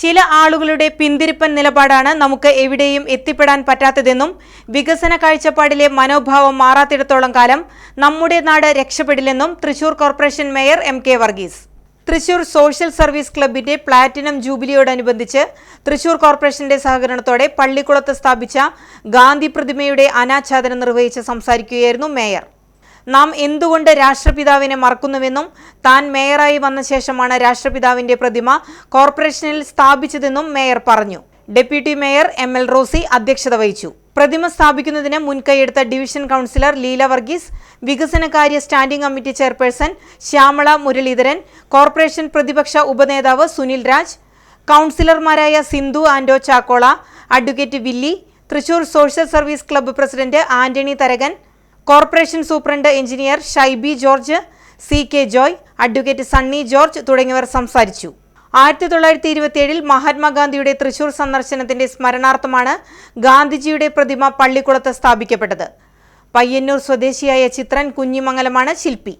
ചില ആളുകളുടെ പിന്തിരിപ്പൻ നിലപാടാണ് നമുക്ക് എവിടെയും എത്തിപ്പെടാൻ പറ്റാത്തതെന്നും വികസന കാഴ്ചപ്പാടിലെ മനോഭാവം മാറാത്തിടത്തോളം കാലം നമ്മുടെ നാട് രക്ഷപ്പെടില്ലെന്നും Thrissur corporation mayor M K Varghese. Thrissur social service ക്ലബിന്റെ പ്ലാറ്റിനം ജൂബിലിയോടനുബന്ധിച്ച് തൃശൂർ കോർപ്പറേഷന്റെ സഹകരണത്തോടെ പള്ളിക്കുളത്ത് സ്ഥാപിച്ച ഗാന്ധി പ്രതിമയുടെ അനാച്ഛാദനം നിർവഹിച്ച് സംസാരിക്കുകയായിരുന്നു മേയർ. നാം എന്തുകൊണ്ട് രാഷ്ട്രപിതാവിനെ മറക്കുന്നുവെന്നും താൻ മേയറായി വന്ന ശേഷമാണ് രാഷ്ട്രപിതാവിന്റെ പ്രതിമ കോർപ്പറേഷനിൽ സ്ഥാപിച്ചതെന്നും മേയർ പറഞ്ഞു. Deputy mayor M L Rosy അധ്യക്ഷത വഹിച്ചു. പ്രതിമ സ്ഥാപിക്കുന്നതിന് മുൻകൈയെടുത്ത ഡിവിഷൻ കൗൺസിലർ ലീല വർഗീസ് വികസനകാര്യ standing committee chairperson Shyamala Muraleedharan corporation പ്രതിപക്ഷ ഉപനേതാവ് സുനിൽ രാജ് കൗൺസിലർമാരായ Sindhu Anto Chakkola advocate Villy Thrissur social service club president Antony Tharakan corporation superintendent engineer Shybi George C K Joy advocate Sunny George തുടങ്ങിയവർ സംസാരിച്ചു. ആയിരത്തി തൊള്ളായിരത്തി ഇരുപത്തിയേഴിൽ മഹാത്മാഗാന്ധിയുടെ തൃശൂർ സന്ദർശനത്തിന്റെ സ്മരണാർത്ഥമാണ് ഗാന്ധിജിയുടെ പ്രതിമ പള്ളിക്കുളത്ത് സ്ഥാപിക്കപ്പെട്ടത്. പയ്യന്നൂർ സ്വദേശിയായ ചിത്രൻ കുഞ്ഞിമംഗലമാണ് ശില്പി.